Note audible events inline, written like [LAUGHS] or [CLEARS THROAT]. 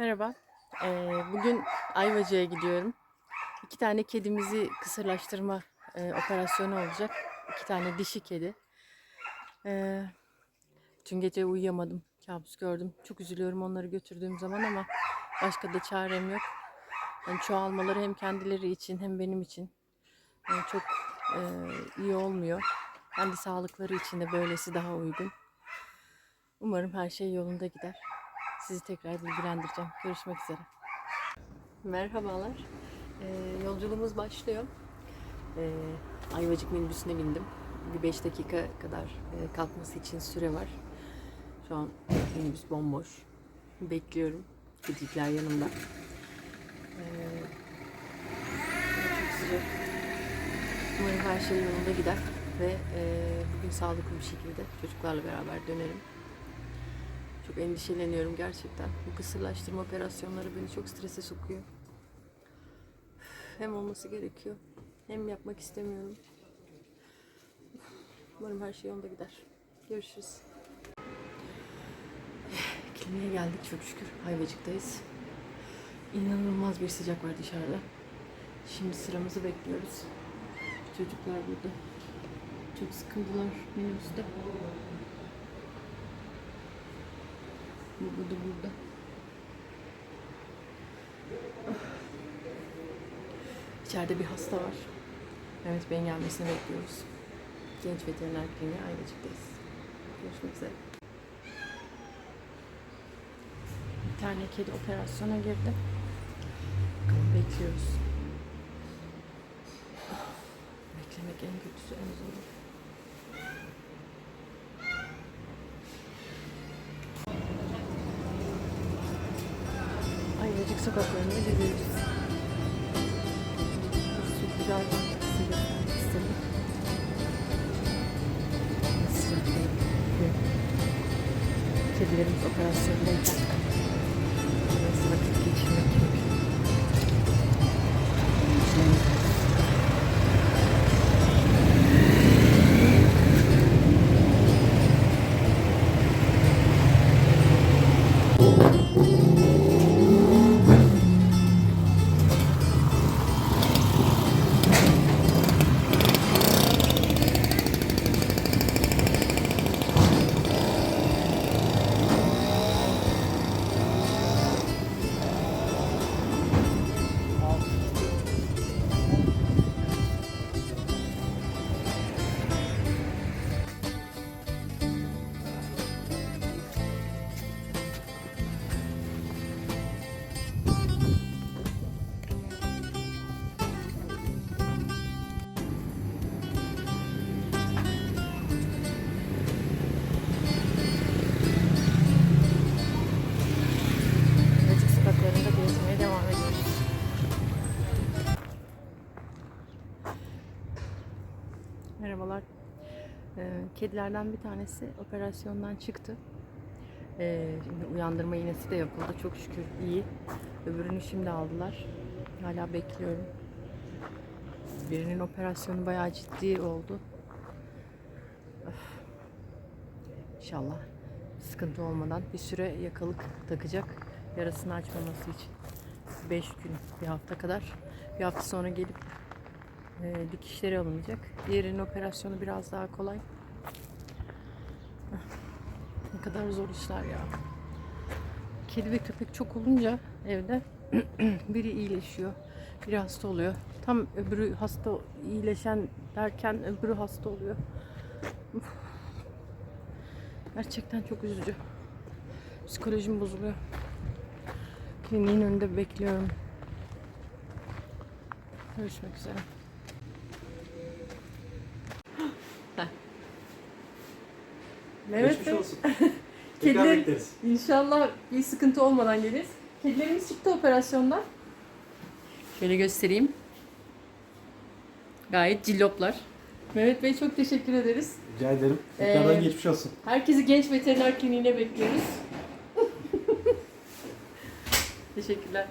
Merhaba. Ee, bugün Ayvacık'a gidiyorum. İki tane kedimizi kısırlaştırma e, operasyonu olacak. İki tane dişi kedi. Ee, tüm gece uyuyamadım. Kabus gördüm. Çok üzülüyorum onları götürdüğüm zaman ama başka da çarem yok. Yani çoğalmaları hem kendileri için hem benim için yani çok e, iyi olmuyor. Kendi sağlıkları için de böylesi daha uygun. Umarım her şey yolunda gider. Sizi tekrar bilgilendireceğim. Görüşmek üzere. Merhabalar. Ee, yolculuğumuz başlıyor. Ee, Ayvacık minibüsüne bindim. Bir 5 dakika kadar e, kalkması için süre var. Şu an minibüs bomboş. Bekliyorum. Kedikler yanımda. Ee, çok sıcak. Umarım her şey yolunda gider ve e, bugün sağlıklı bir şekilde çocuklarla beraber dönerim. Çok endişeleniyorum gerçekten. Bu kısırlaştırma operasyonları beni çok strese sokuyor. Hem olması gerekiyor hem yapmak istemiyorum. Umarım her şey yolunda gider. Görüşürüz. Kliniğe geldik çok şükür. Ayvacık'tayız. İnanılmaz bir sıcak var dışarıda. Şimdi sıramızı bekliyoruz. Çocuklar burada. Çok sıkıldılar minibüste. Bu burada burada. İçeride bir hasta var. Mehmet Bey'in gelmesini bekliyoruz. Genç veteriner kliniği Ayvacık'tayız. Görüşmek üzere. Bir tane kedi operasyona girdi. Bekliyoruz. Beklemek en kötüsü en zoru. Ayvacık sokaklarında geziyoruz. Çok güzel size istedim. Kedilerimiz operasyondayken kedilerden bir tanesi operasyondan çıktı. Ee, şimdi uyandırma iğnesi de yapıldı. Çok şükür iyi. Öbürünü şimdi aldılar. Hala bekliyorum. Birinin operasyonu bayağı ciddi oldu. Öf. İnşallah sıkıntı olmadan bir süre yakalık takacak. Yarasını açmaması için. 5 gün, bir hafta kadar. Bir hafta sonra gelip e, dikişleri alınacak. Diğerinin operasyonu biraz daha kolay. Ah, Ne kadar zor işler ya. Kedi ve köpek çok olunca evde [CLEARS THROAT] biri iyileşiyor, biri hasta oluyor. Tam öbürü hasta iyileşen derken öbürü hasta oluyor. Gerçekten çok üzücü. Psikolojim bozuluyor. Kliniğin önünde bekliyorum. Görüşmek üzere. Mehmet Geçmiş Bey, olsun. [LAUGHS] Tekrar kediler bekleriz. inşallah bir sıkıntı olmadan geliriz. Kedilerimiz çıktı operasyondan. Şöyle göstereyim. Gayet cilloplar. Mehmet Bey çok teşekkür ederiz. Rica ederim. Tekrardan Ee, geçmiş olsun. Herkesi genç veteriner kliniğine bekliyoruz. [LAUGHS] Teşekkürler.